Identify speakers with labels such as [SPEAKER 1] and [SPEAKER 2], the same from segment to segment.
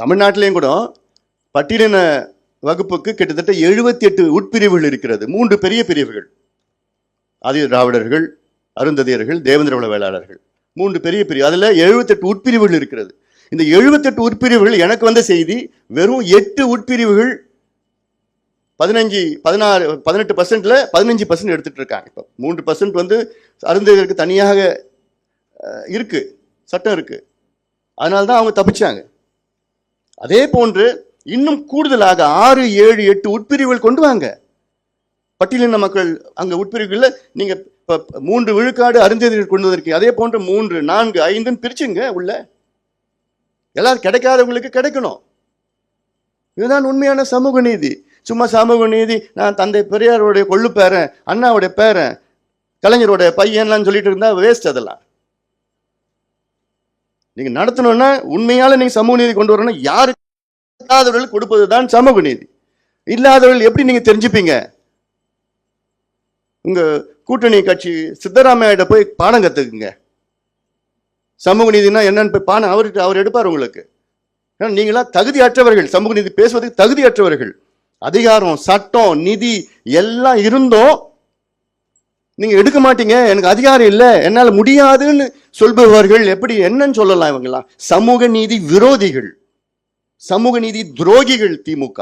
[SPEAKER 1] தமிழ்நாட்டிலையும் கூட பட்டியலின வகுப்புக்கு கிட்டத்தட்ட எழுபத்தி எட்டு உட்பிரிவுகள் இருக்கிறது. மூன்று பெரிய பிரிவுகள். ஆதி திராவிடர்கள் அருந்ததியர்கள் தேவேந்திர வேளாளர்கள். மூன்று பெரிய பிரிவு. அதில் எழுபத்தெட்டு உட்பிரிவுகள் இருக்கிறது. இந்த எழுபத்தெட்டு உட்பிரிவுகள் எனக்கு வந்த செய்தி வெறும் எட்டு உட்பிரிவுகள் பதினஞ்சு பதினாறு பதினெட்டு பர்சன்ட்ல பதினஞ்சு பர்சன்ட் எடுத்துட்டு இருக்காங்க இப்போ. மூன்று பர்சன்ட் வந்து அருந்ததியருக்கு தனியாக இருக்குது இருக்கு. சட்டம் இருக்கு. அதனால தான் அவங்க தப்பிச்சாங்க. அதே போன்று இன்னும் கூடுதலாக ஆறு ஏழு எட்டு உட்பிரிவுகள் கொண்டு வாங்க. பட்டியலின மக்கள் அங்கே உட்பிரிவுகளில் நீங்கள் இப்போ மூன்று விழுக்காடு அருந்ததிகள் கொண்டு வந்திருக்கீங்க அதே போன்று மூன்று நான்கு ஐந்துன்னு பிரிச்சுங்க உள்ள. எல்லாரும் கிடைக்காதவங்களுக்கு கிடைக்கணும். இதுதான் உண்மையான சமூக நீதி. சும்மா சமூக நீதி நான் தந்தை பெரியாருடைய கொள்ளு பேரன் அண்ணாவுடைய பேரன் கலைஞருடைய பையன்லாம் சொல்லிட்டு இருந்தா வேஸ்ட் அதெல்லாம். நீங்க நடத்தணும்னா உண்மையால நீங்க சமூக நீதி கொண்டு வரணும் யாருக்கு இல்லாதவர்கள் கொடுப்பது தான் சமூக நீதி. இல்லாதவர்கள் எப்படி நீங்க தெரிஞ்சுப்பீங்க? உங்க கூட்டணி கட்சி சித்தராமையிட்ட போய் பாடம் கத்துக்குங்க. சமூக நீதினா என்னன்னு போய் பாடம் அவர்கிட்ட அவர் எடுப்பார் உங்களுக்கு. ஏன்னா நீங்களா தகுதியற்றவர்கள். சமூக நீதி பேசுவதற்கு தகுதியற்றவர்கள். அதிகாரம் சட்டம் நிதி எல்லாம் இருந்தும் நீங்க எடுக்க மாட்டீங்க எனக்கு அதிகாரம் இல்லை என்னால் முடியாதுன்னு சொல்பவர்கள் எப்படி என்னன்னு சொல்லலாம் இவங்கெல்லாம்? சமூக நீதி விரோதிகள். சமூக நீதி துரோகிகள் திமுக.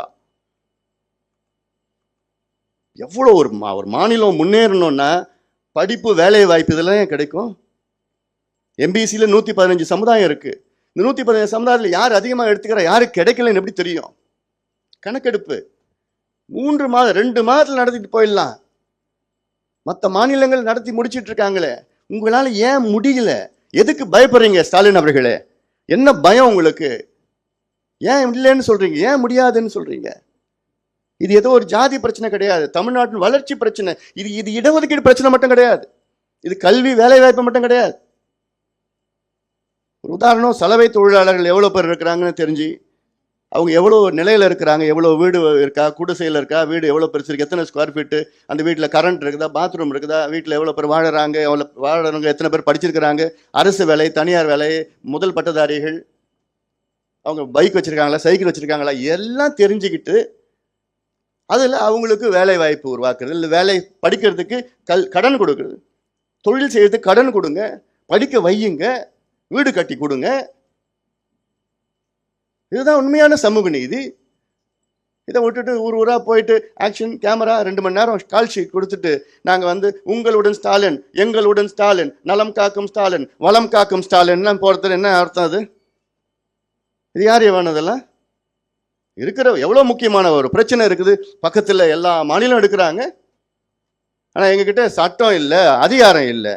[SPEAKER 1] எவ்வளோ ஒரு மா ஒரு மாநிலம் முன்னேறணும்னா படிப்பு வேலை வாய்ப்பு இதெல்லாம் கிடைக்கும்? எம்பிசியில் நூற்றி பதினஞ்சு சமுதாயம் இருக்குது இந்த நூற்றி பதினஞ்சு சமுதாயத்தில் யார் அதிகமாக எடுத்துக்கிறா யாருக்கு கிடைக்கலன்னு எப்படி தெரியும்? கணக்கெடுப்பு. மூன்று மாதம் ரெண்டு மாதத்தில் நடத்திட்டு போயிடலாம். மற்ற மாநிலங்கள் நடத்தி முடிச்சிட்டு இருக்காங்களே உங்களால் ஏன் முடியல? எதுக்கு பயப்படுறீங்க ஸ்டாலின் அவர்களே? என்ன பயம் உங்களுக்கு? ஏன் இல்லைன்னு சொல்றீங்க? ஏன் முடியாதுன்னு சொல்றீங்க? இது ஏதோ ஒரு ஜாதி பிரச்சனை கிடையாது. தமிழ்நாட்டின் வளர்ச்சி பிரச்சனை. இது இது இடஒதுக்கீடு பிரச்சனை மட்டும் கிடையாது. இது கல்வி வேலைவாய்ப்பு மட்டும் கிடையாது. ஒரு உதாரணம் சலவை தொழிலாளர்கள் எவ்வளோ பேர் இருக்கிறாங்கன்னு தெரிஞ்சு அவங்க எவ்வளோ நிலையில் இருக்கிறாங்க எவ்வளோ வீடு இருக்கா குடிசையில் இருக்கா வீடு எவ்வளோ பெருசு எத்தனை ஸ்கொயர் ஃபீட்டு அந்த வீட்டில் கரண்ட் இருக்குதா பாத்ரூம் இருக்குதா வீட்டில் எவ்வளோ பேர் வாழறாங்க எவ்வளோ வாழறவங்க எத்தனை பேர் படிச்சிருக்கிறாங்க அரசு வேலை தனியார் வேலை முதல் பட்டதாரிகள் அவங்க பைக் வச்சுருக்காங்களா சைக்கிள் வச்சுருக்காங்களா எல்லாம் தெரிஞ்சுக்கிட்டு அதில் அவங்களுக்கு வேலை வாய்ப்பு உருவாக்குறது இல்லை வேலை படிக்கிறதுக்கு கல் கடன் கொடுக்குறது. தொழில் செய்கிறதுக்கு கடன் கொடுங்க படிக்க வையுங்க வீடு கட்டி கொடுங்க இதுதான் உண்மையான சமூக நீதி. இதை விட்டுட்டு ஊர் ஊராக போயிட்டு ஆக்ஷன் கேமரா ரெண்டு மணி நேரம் கால் ஷீட் கொடுத்துட்டு நாங்கள் வந்து உங்களுடன் ஸ்டாலின் எங்களுடன் ஸ்டாலின் நலம் காக்கும் ஸ்டாலின் வளம் காக்கும் ஸ்டாலின்லாம் போகிறது என்ன அர்த்தம் அது? இது யார் வேணதெல்லாம் இருக்கிற எவ்வளோ முக்கியமான ஒரு பிரச்சனை இருக்குது. பக்கத்தில் எல்லா மாநிலம் எடுக்கிறாங்க. ஆனால் எங்ககிட்ட சட்டம் இல்லை அதிகாரம் இல்லை.